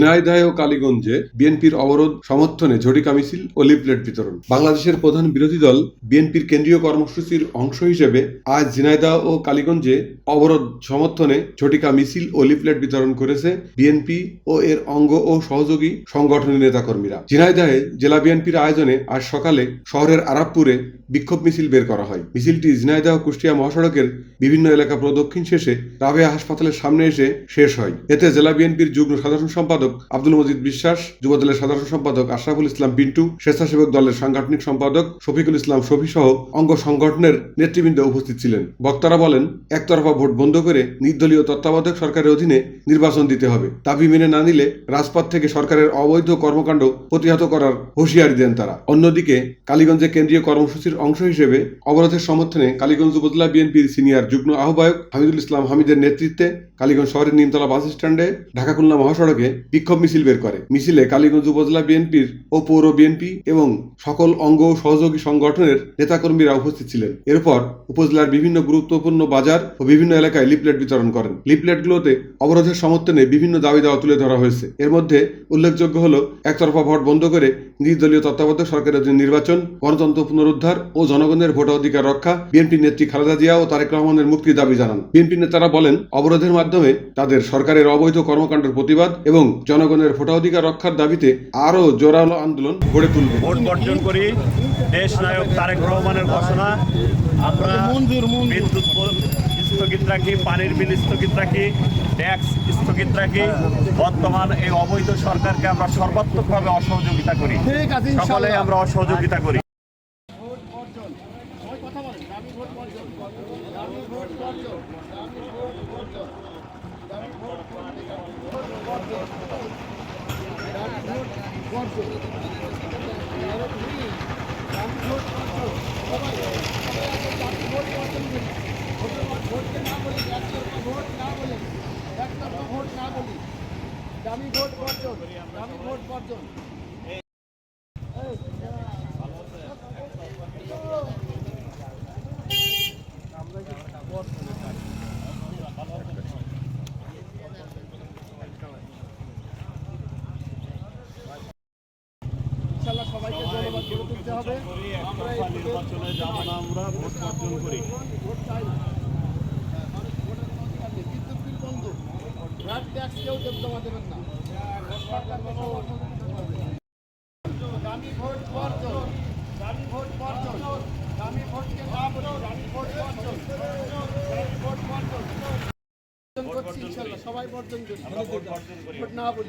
ঝিনাইদহ ও কালীগঞ্জে বিএনপির অবরোধ সমর্থনে ঝটিকা মিছিল ও লিফলেট বিতরণ। বাংলাদেশের প্রধান বিরোধী দল বিএনপির কেন্দ্রীয় কর্মসূচির অংশ হিসেবে আজ ঝিনাইদহ ও কালীগঞ্জে অবরোধ সমর্থনে ঝটিকা মিছিল ও লিফলেট বিতরণ করেছে বিএনপি ও এর অঙ্গ ও সহযোগী সংগঠনের নেতাকর্মীরা। ঝিনাইদহে জেলা বিএনপির আয়োজনে আজ সকালে শহরের আরাবপুরে বিক্ষোভ মিছিল বের করা হয়। মিছিলটি ঝিনাইদহ কুষ্টিয়া মহাসড়কের বিভিন্ন এলাকা প্রদক্ষিণ শেষে রাবেয়া হাসপাতালের সামনে এসে শেষ হয়। এতে জেলা বিএনপির যুগ্ম সাধারণ সম্পাদক আব্দুল মজিদ বিশ্বাস যুবদলের সাধারণ সম্পাদক আশরাফুল ইসলাম পিন্টু, স্বেচ্ছাসেবক দলের সাংগঠনিক সম্পাদক শফিকুল ইসলাম শফি সহ অঙ্গ সংগঠনের নেতৃবৃন্দ উপস্থিত ছিলেন। বক্তারা বলেন, একতরফা ভোট বন্ধ করে নির্দলীয় তত্ত্বাবধায়ক সরকারের অধীনে নির্বাচন দিতে হবে। দাবি মেনে না নিলে রাজপথ থেকে সরকারের অবৈধ কর্মকাণ্ড প্রতিহত করার হুঁশিয়ারি দেন তারা। অন্যদিকে, কালীগঞ্জে কেন্দ্রীয় কর্মসূচির অংশ হিসেবে অবরোধের সমর্থনে কালীগঞ্জ উপজেলা বিএনপির সিনিয়র যুগ্ম আহ্বায়ক হামিদুল ইসলাম হামিদের নেতৃত্বে কালীগঞ্জ শহরের নিমতলা বাস স্ট্যান্ডে ঢাকা খুলনা মহাসড়কে বিক্ষোভ মিছিল বের করে। মিছিলে কালীগঞ্জ উপজেলা বিএনপির ও পৌর বিএনপি এবং সকল অঙ্গ ও সহযোগী সংগঠনের নেতাকর্মীরা উপস্থিত ছিলেন। এরপর উপজেলার বিভিন্ন গুরুত্বপূর্ণ বাজার ও বিভিন্ন এলাকায় লিফলেট বিতরণ করেন। লিফলেটগুলোতে অবরোধের সমর্থনে বিভিন্ন দাবি দাওয়া তুলে ধরা হয়েছে। এর মধ্যে উল্লেখযোগ্য হল, একতরফা ভোট বন্ধ করে নির্দলীয় তত্ত্বাবধায়ক সরকারের নির্বাচন, গণতন্ত্র পুনরুদ্ধার ও জনগণের ভোটাধিকার রক্ষা, বিএনপি নেত্রী খালেদা জিয়া ও তারেক রহমানের মুক্তির দাবি জানান। বিএনপি নেতারা বলেন, অবরোধের মাধ্যমে তাদের সরকারের অবৈধ কর্মকাণ্ডের প্রতিবাদ এবং জনগণের ভোটাধিকার রক্ষার দাবিতে আরও জোরালো আন্দোলন গড়ে তুলবে। ভোট বর্জন করি দেশ নায়ক তারেক রহমানের ঘোষণা। আমরা বিদ্যুৎ বল- স্থগিত রাখি পানির বিল স্থগিত রাখি ট্যাক্স স্থগিত রাখি। বর্তমান এই অবৈধ সরকারকে আমরা সর্বাত্মকভাবে অসহযোগিতা করি। সকলে আমরা অসহযোগিতা করি। ভোট বর্জন। সবাই কথা বলেন। দাবি ভোট বর্জন। দাবি ভোট বর্জন। দাবি ভোট বর্জন দাবি ভোট বর্জন ভোট বর্জন দাবি ভোট বর্জন দাবি ভোট বর্জন সবাই সবাই আছে দাবি ভোট বর্জন করি ভোটের ভোট- ভোটকে না বলি একতরফা ভোট না বলি একতরফা ভোট না বলি দাবি ভোট বর্জন দাবি ভোট বর্জন। তুলতে হবে। নির্বাচনে যাব না আমরা ভোট বর্জন করি। বিদ্যুৎ বিল বন্ধ। ভ্যাট ট্যাক্স কেউ জমা দেবেন না। দামি ভোট বর্জন। দামি ভোট বর্জন। দামি ভোটকে না বলি দামি ভোট বর্জন। দামি ভোট বর্জন। সবাই বর্জন করি। ভোট না বলি